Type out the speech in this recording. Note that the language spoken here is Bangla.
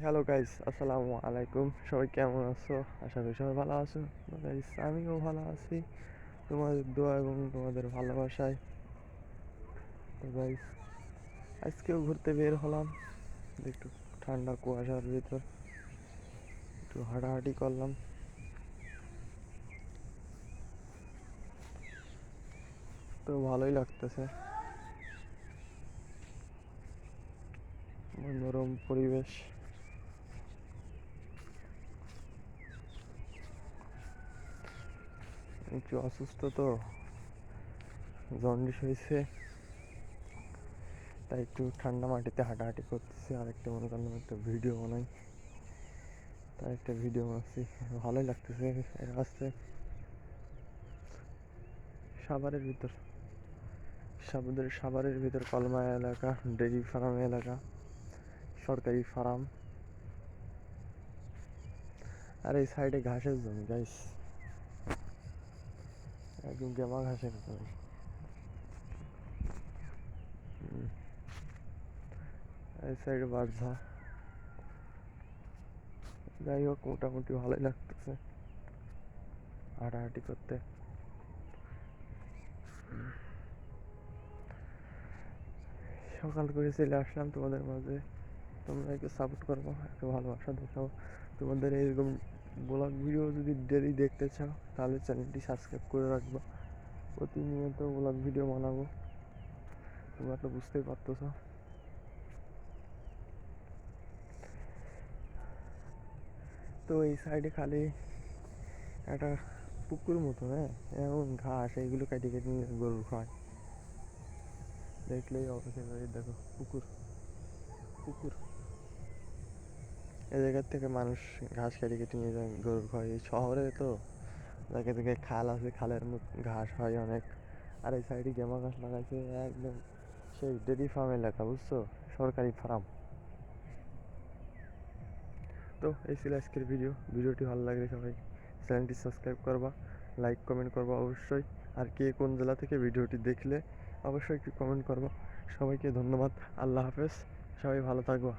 হ্যালো গাইস আসসালামু আলাইকুম সবাই কেমন আছো? আশা করি সবাই ভালো আছো। গাইস আমিও ভালো আছি। তোমাদের দোয়া এবং তোমাদের ভালোবাসায়। তো গাইস আজকেও ঘুরতে বের হলাম। একটু ঠান্ডা কুয়াশার ভিতর। একটু হাঁটাহাঁটি করলাম। তো, ভালোই লাগতেছে। মনোরম পরিবেশ। একটু অসুস্থ তো জন্ডিস হয়েছে, তাই একটু ঠান্ডা মাটিতে হাঁটাহাঁটি করতেছি, আর একটা মনে করলাম একটা ভিডিও বানাই তাই একটা ভিডিও বানাচ্ছি, ভালোই লাগতেছে আসছে, সাভারের ভিতর, সাভারের সাভারের ভিতর কলমা এলাকা ডেরি ফার্ম এলাকা, সরকারি ফার্ম, আর এই সাইডে ঘাসের জমি গাইস একদম গেমা ঘাসের হুম। এই সাইডে বারঝা যাই হোক, মোটামুটি ভালোই লাগতেছে। হাঁটাহাঁটি করতে। সকাল করে চলে আসলাম তোমাদের মাঝে। তোমরা একটু সাপোর্ট করব, একটু ভালোবাসা দেখাও। তোমাদের এরকম ব্লগ ভিডিও যদি ডেলি দেখতে চাও, তাহলে চ্যানেলটি সাবস্ক্রাইব করে রাখবা। প্রতিনিয়ত ব্লগ ভিডিও বানাবো। তোমরা তো বুঝতেই পারতেছ। তো এই সাইডে খালি একটা পুকুর মতো হ্যাঁ? এমন ঘাস, এইগুলো কেটে কেটে নিয়ে গরু খায় দেখলেই অবশ্যই দেখো, পুকুর। পুকুর। এই জায়গার থেকে মানুষ ঘাস কেটে কেটে নিয়ে যায়, গরুর এই শহরে তো জায়গা থেকে খাল আছে, খালের ঘাস হয় অনেক। আর এই সাইডে গেমা ঘাস লাগাইছে, একদম সেই ডেরি ফার্ম এলাকা, বুঝছ? সরকারি ফার্ম। তো এই ছিল আজকের ভিডিও। ভিডিওটি ভালো লাগলে সবাই চ্যানেলটি সাবস্ক্রাইব করবা, লাইক, কমেন্ট করবা অবশ্যই। আর কে কোন জেলা থেকে ভিডিওটি দেখলে অবশ্যই একটু কমেন্ট করবা। সবাইকে ধন্যবাদ, আল্লাহ হাফেজ। সবাই ভালো থাকবা।